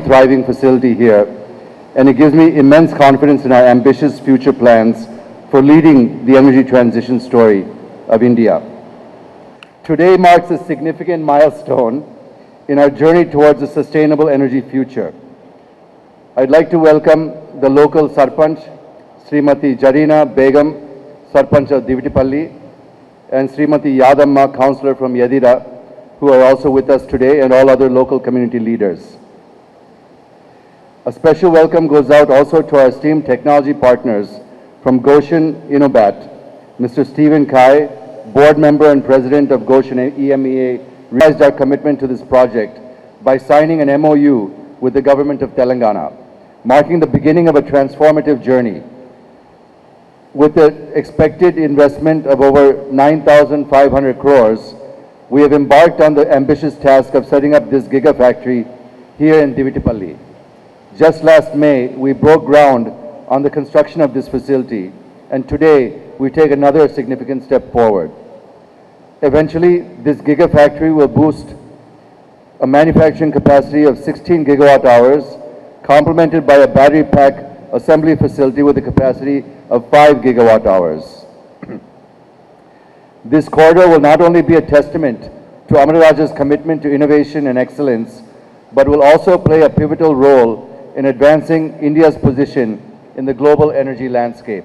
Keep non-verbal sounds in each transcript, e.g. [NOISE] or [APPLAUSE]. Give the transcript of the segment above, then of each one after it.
thriving facility here, and it gives me immense confidence in our ambitious future plans for leading the energy transition story of India. Today marks a significant milestone in our journey towards a sustainable energy future. I'd like to welcome the local Sarpanch, Srimati Jarina Begum, Sarpanch of Divitipalli, and Srimati Yadamma, Councillor from Yadira, who are also with us today, and all other local community leaders. A special welcome goes out also to our esteemed technology partners from Goshen Innobat, Mr. Stephen Kai, board member and president of Goshen EMEA, realized our commitment to this project by signing an MOU with the government of Telangana, marking the beginning of a transformative journey. With the expected investment of over 9,500 crores, we have embarked on the ambitious task of setting up this gigafactory here in Divitipalli. Just last May, we broke ground on the construction of this facility, and today we take another significant step forward. Eventually, this gigafactory will boost a manufacturing capacity of 16 gigawatt hours, complemented by a battery pack assembly facility with a capacity of 5 gigawatt hours. [CLEARS THROAT] This corridor will not only be a testament to Amararaja's commitment to innovation and excellence, but will also play a pivotal role in advancing India's position in the global energy landscape.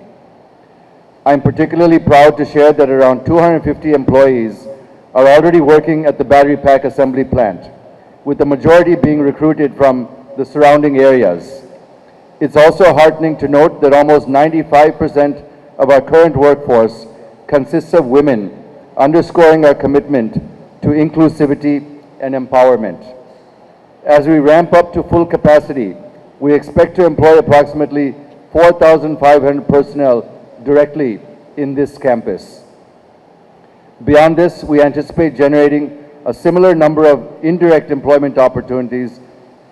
I am particularly proud to share that around 250 employees are already working at the battery pack assembly plant, with the majority being recruited from the surrounding areas. It's also heartening to note that almost 95% of our current workforce consists of women, underscoring our commitment to inclusivity and empowerment. As we ramp up to full capacity, we expect to employ approximately 4,500 personnel directly in this campus. Beyond this, we anticipate generating a similar number of indirect employment opportunities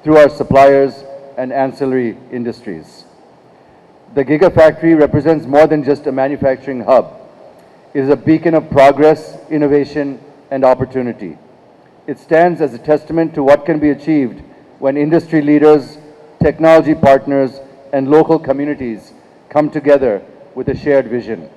through our suppliers and ancillary industries. The Gigafactory represents more than just a manufacturing hub. It is a beacon of progress, innovation, and opportunity. It stands as a testament to what can be achieved when industry leaders, technology partners, and local communities come together with a shared vision.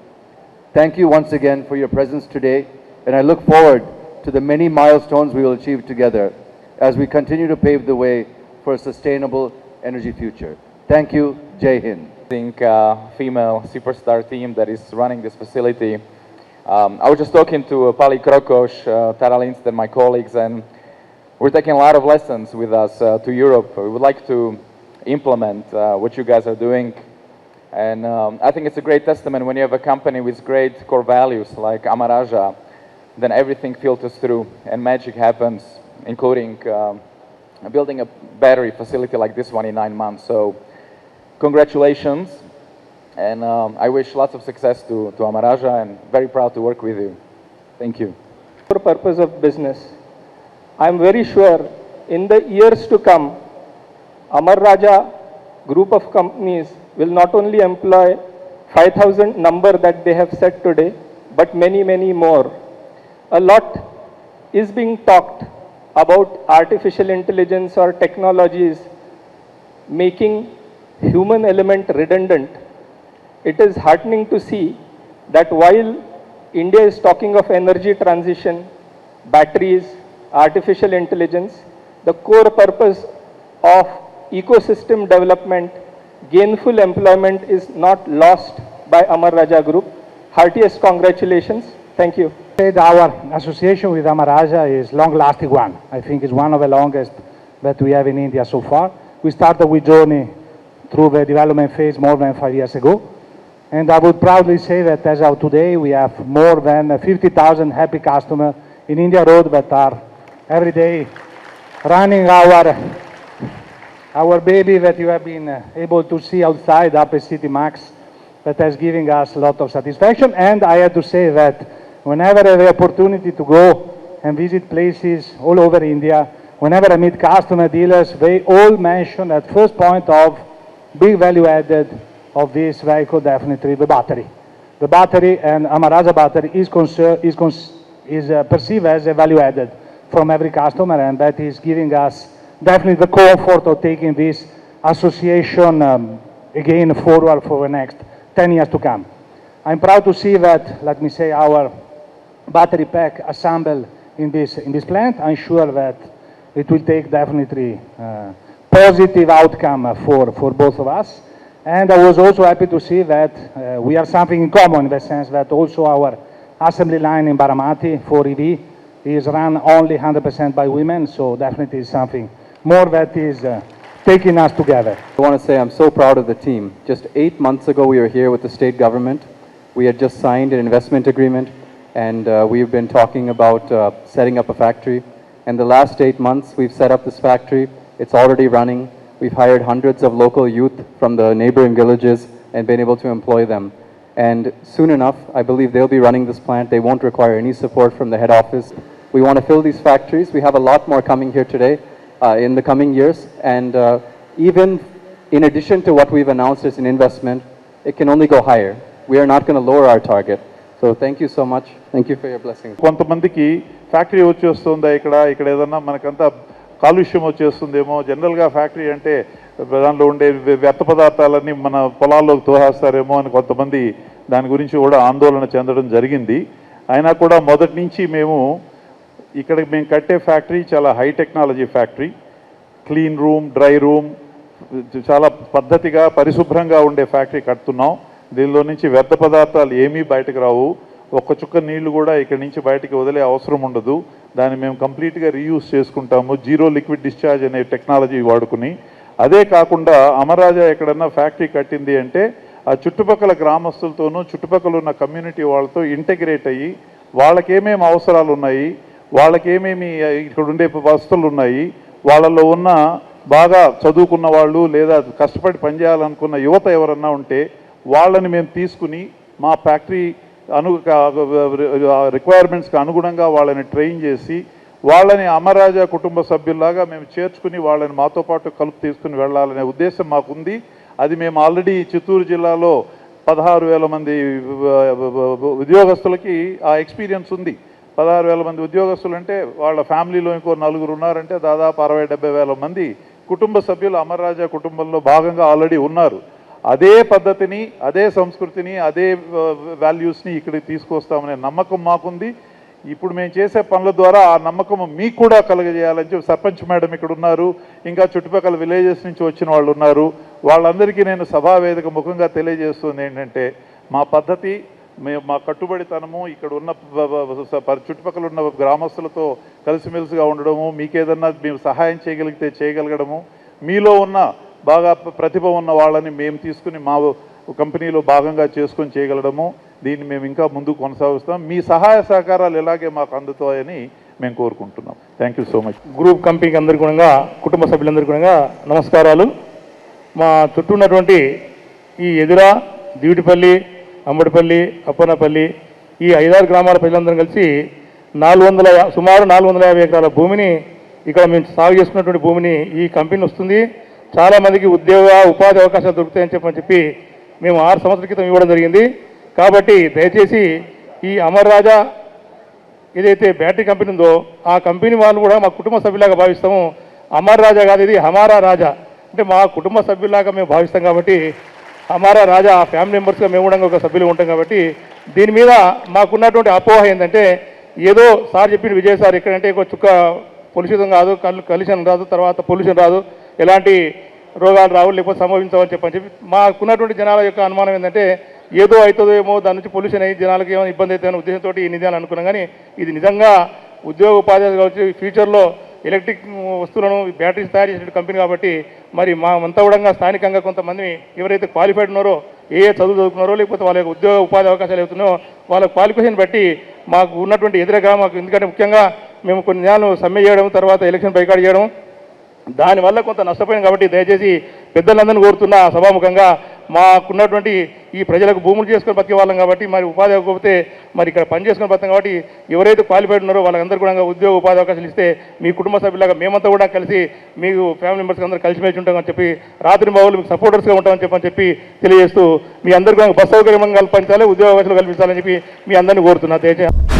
Thank you once again for your presence today, and I look forward to the many milestones we will achieve together as we continue to pave the way for a sustainable energy future. Thank you. Jai Hind. think uh, female superstar team that is running this facility. Um, I was just talking to uh, Pali Krokos, uh, Tara my colleagues, and we're taking a lot of lessons with us uh, to Europe. We would like to implement uh, what you guys are doing. And um, I think it's a great testament when you have a company with great core values like Amaraja, then everything filters through and magic happens, including um, building a battery facility like this one in nine months. So congratulations. And um, I wish lots of success to, to Amaraja and very proud to work with you. Thank you. for purpose of business. I am very sure in the years to come, Amar Raja group of companies will not only employ 5,000 number that they have set today, but many, many more. A lot is being talked about artificial intelligence or technologies making human element redundant. It is heartening to see that while India is talking of energy transition, batteries, artificial intelligence, the core purpose of ecosystem development, gainful employment is not lost by Amar Raja Group. Heartiest congratulations. Thank you. our association with Amar Raja is long-lasting one. I think it's one of the longest that we have in India so far. We started with Journey through the development phase more than five years ago. And I would proudly say that as of today, we have more than 50,000 happy customers in India Road that are every day running our, our baby that you have been uh, able to see outside up at City Max that has given us a lot of satisfaction. And I have to say that whenever I have the opportunity to go and visit places all over India, whenever I meet customer dealers, they all mention at first point of big value added of this vehicle, definitely the battery. The battery and Amaraja battery is, is, is uh, perceived as a value added from every customer, and that is giving us definitely the comfort of taking this association um, again forward for the next 10 years to come. I'm proud to see that, let me say, our battery pack assembled in this, in this plant. I'm sure that it will take definitely uh, positive outcome for, for both of us. And I was also happy to see that uh, we have something in common in the sense that also our assembly line in Baramati for EV is run only 100% by women, so definitely something more that is uh, taking us together. I want to say I'm so proud of the team. Just eight months ago, we were here with the state government. We had just signed an investment agreement, and uh, we've been talking about uh, setting up a factory. And the last eight months, we've set up this factory. It's already running. We've hired hundreds of local youth from the neighboring villages and been able to employ them. And soon enough, I believe they'll be running this plant. They won't require any support from the head office. We want to fill these factories. We have a lot more coming here today in the coming years. And uh, even in addition to what we've announced as an investment, it can only go higher. We are not going to lower our target. So thank you so much. Thank you for your blessings. కొంతమందికి factory వచ్చేస్తుందా ఇక్కడ ఇక్కడ ఏదన్నా మనకంతా కాలుష్యం వచ్చేస్తుందేమో జనరల్గా factory అంటే దానిలో ఉండే వ్య- వ్యర్థ పదార్థాలన్నీ మన పొలాల్లోకి తోహేస్తారేమో అని కొంతమంది దాని గురించి కూడా ఆందోళన చెందడం జరిగింది అయినా కూడా మొదటి నుంచి మేము ఇక్కడ మేము కట్టే ఫ్యాక్టరీ చాలా high technology factory. Clean room dry room చాలా పద్ధతిగా పరిశుభ్రంగా ఉండే ఫ్యాక్టరీ కడుతున్నాం. దీనిలో నుంచి వ్యర్థ పదార్థాలు ఏమీ బయటకు రావు. ఒక్క చుక్క నీళ్ళు కూడా ఇక్కడి నుంచి బయటికి వదిలే అవసరం ఉండదు. దాన్ని మేము కంప్లీట్గా రీయూజ్ చేసుకుంటాము. జీరో లిక్విడ్ డిశ్చార్జ్ అనే టెక్నాలజీ వాడుకుని. అదే కాకుండా అమరాజా ఎక్కడన్నా ఫ్యాక్టరీ కట్టింది అంటే ఆ చుట్టుపక్కల గ్రామస్తులతోనూ చుట్టుపక్కల ఉన్న కమ్యూనిటీ వాళ్ళతో ఇంటగ్రేట్ అయ్యి వాళ్ళకేమేమి అవసరాలు ఉన్నాయి వాళ్ళకి ఏమేమి ఇక్కడ ఉండే వస్తువులు ఉన్నాయి వాళ్ళలో ఉన్న బాగా చదువుకున్న వాళ్ళు లేదా కష్టపడి పనిచేయాలనుకున్న యువత ఎవరన్నా ఉంటే వాళ్ళని మేము తీసుకుని మా ఫ్యాక్టరీ అను రిక్వైర్మెంట్స్కి అనుగుణంగా వాళ్ళని ట్రైన్ చేసి వాళ్ళని అమరాజా కుటుంబ సభ్యుల్లాగా మేము చేర్చుకుని వాళ్ళని మాతో పాటు కలుపు తీసుకుని వెళ్ళాలనే ఉద్దేశం మాకుంది. అది మేము ఆల్రెడీ చిత్తూరు జిల్లాలో పదహారు వేల మంది ఉద్యోగస్తులకి ఆ ఎక్స్పీరియన్స్ ఉంది. పదహారు వేల మంది ఉద్యోగస్తులు అంటే వాళ్ళ ఫ్యామిలీలో ఇంకో నలుగురు ఉన్నారంటే దాదాపు అరవై డెబ్బై వేల మంది కుటుంబ సభ్యులు అమర్రాజా కుటుంబంలో భాగంగా ఆల్రెడీ ఉన్నారు. అదే పద్ధతిని అదే సంస్కృతిని అదే వాల్యూస్ని ఇక్కడికి తీసుకొస్తామనే నమ్మకం మాకుంది. ఇప్పుడు మేము చేసే పనుల ద్వారా ఆ నమ్మకం మీకు కూడా కలగజేయాలని చెప్పి సర్పంచ్ మేడం ఇక్కడ ఉన్నారు. ఇంకా చుట్టుపక్కల విలేజెస్ నుంచి వచ్చిన వాళ్ళు ఉన్నారు. వాళ్ళందరికీ నేను సభా వేదిక ముఖంగా తెలియజేస్తుంది ఏంటంటే మా పద్ధతి మేము మా కట్టుబడితనము ఇక్కడ ఉన్న చుట్టుపక్కల ఉన్న గ్రామస్తులతో కలిసిమెలిసిగా ఉండడము మీకేదన్నా మేము సహాయం చేయగలిగితే చేయగలగడము మీలో ఉన్న బాగా ప్రతిభ ఉన్న వాళ్ళని మేము తీసుకుని మా కంపెనీలో భాగంగా చేసుకొని చేయగలడము దీన్ని మేము ఇంకా ముందుకు కొనసాగిస్తాం. మీ సహాయ సహకారాలు ఇలాగే మాకు అందుతాయని మేము కోరుకుంటున్నాం. Thank you so much group కంపెనీకి అందరికీ కూడా కుటుంబ సభ్యులందరికీ కూడా నమస్కారాలు. మా చుట్టూ ఉన్నటువంటి ఈ ఎదురా దివిటిపల్లి అంబడిపల్లి అప్పనపల్లి ఈ ఐదారు గ్రామాల ప్రజలందరం కలిసి నాలుగు వందల సుమారు నాలుగు వందల యాభై ఎకరాల భూమిని ఇక్కడ మేము సాగు చేసుకున్నటువంటి భూమిని ఈ కంపెనీ వస్తుంది. చాలామందికి ఉద్యోగ ఉపాధి అవకాశాలు దొరుకుతాయని చెప్పని చెప్పి మేము ఆరు సంవత్సరాల క్రితం ఇవ్వడం జరిగింది. కాబట్టి దయచేసి ఈ అమర్ రాజా ఏదైతే బ్యాటరీ కంపెనీ ఉందో ఆ కంపెనీ వాళ్ళు కూడా మా కుటుంబ సభ్యులాగా భావిస్తాము. అమర్ రాజా కాదు ఇది హమారా రాజా. అంటే మా కుటుంబ సభ్యులాగా మేము భావిస్తాం కాబట్టి హమారా రాజా ఆ ఫ్యామిలీ మెంబర్స్గా మేము కూడా ఒక సభ్యులు ఉంటాం కాబట్టి దీని మీద మాకున్నటువంటి అపోహ ఏంటంటే ఏదో సార్ చెప్పిన విజయ్ సార్ ఎక్కడంటే ఒక చుక్క పొల్యూషన్ కాదు కళ్ళు కలుషణ రాదు తర్వాత పొల్యూషన్ రాదు ఎలాంటి రోగాలు రావు లేకపోతే సంభవించవని చెప్పని చెప్పి మాకున్నటువంటి జనాల యొక్క అనుమానం ఏంటంటే ఏదో అవుతుందో ఏమో దాని నుంచి పొల్యూషన్ అయ్యి జనాలకి ఏమైనా ఇబ్బంది అవుతుందనే ఉద్దేశంతో ఈ నిజాలు అనుకున్నాం. కానీ ఇది నిజంగా ఉద్యోగ ఉపాధి కావచ్చు ఫ్యూచర్లో ఎలక్ట్రిక్ వస్తువులను బ్యాటరీస్ తయారు చేసిన కంపెనీ కాబట్టి మరి మా అంతా కూడా స్థానికంగా కొంతమంది ఎవరైతే క్వాలిఫైడ్ ఉన్నారో ఏ ఏ చదువు చదువుకున్నారో లేకపోతే వాళ్ళ యొక్క ఉద్యోగ ఉపాధి అవకాశాలు అవుతున్నాయో వాళ్ళ క్వాలిఫికేషన్ బట్టి మాకు ఉన్నటువంటి ఎదురుగా మాకు ఎందుకంటే ముఖ్యంగా మేము కొన్ని నెలలు సమ్మె చేయడం తర్వాత ఎలక్షన్ బైకాట్ చేయడం దానివల్ల కొంత నష్టపోయాం కాబట్టి దయచేసి పెద్దలందరినీ కోరుతున్నా సభాముఖంగా మాకున్నటువంటి ఈ ప్రజలకు భూములు చేసుకొని బతికే వాళ్ళం కాబట్టి మరి ఉపాధి అవ్వకపోతే మరి ఇక్కడ పని చేసుకొని బతాం కాబట్టి ఎవరైతే క్వాలిఫైడ్ ఉన్నారో వాళ్ళందరూ కూడా ఉద్యోగ ఉపాధి అవకాశాలు ఇస్తే మీ కుటుంబ సభ్యులాగా మేమంతా కూడా కలిసి మీకు ఫ్యామిలీ మెంబర్స్ అందరూ కలిసిమెలిసి ఉంటామని చెప్పి రాత్రి బావులు మీకు సపోర్టర్స్గా ఉంటామని చెప్పని చెప్పి తెలియజేస్తూ మీ అందరికీ బస్ సౌకర్యం కల్పించాలి ఉద్యోగ అవకాశాలు కల్పించాలని చెప్పి మీ అందరినీ కోరుతున్నా. దయచేసి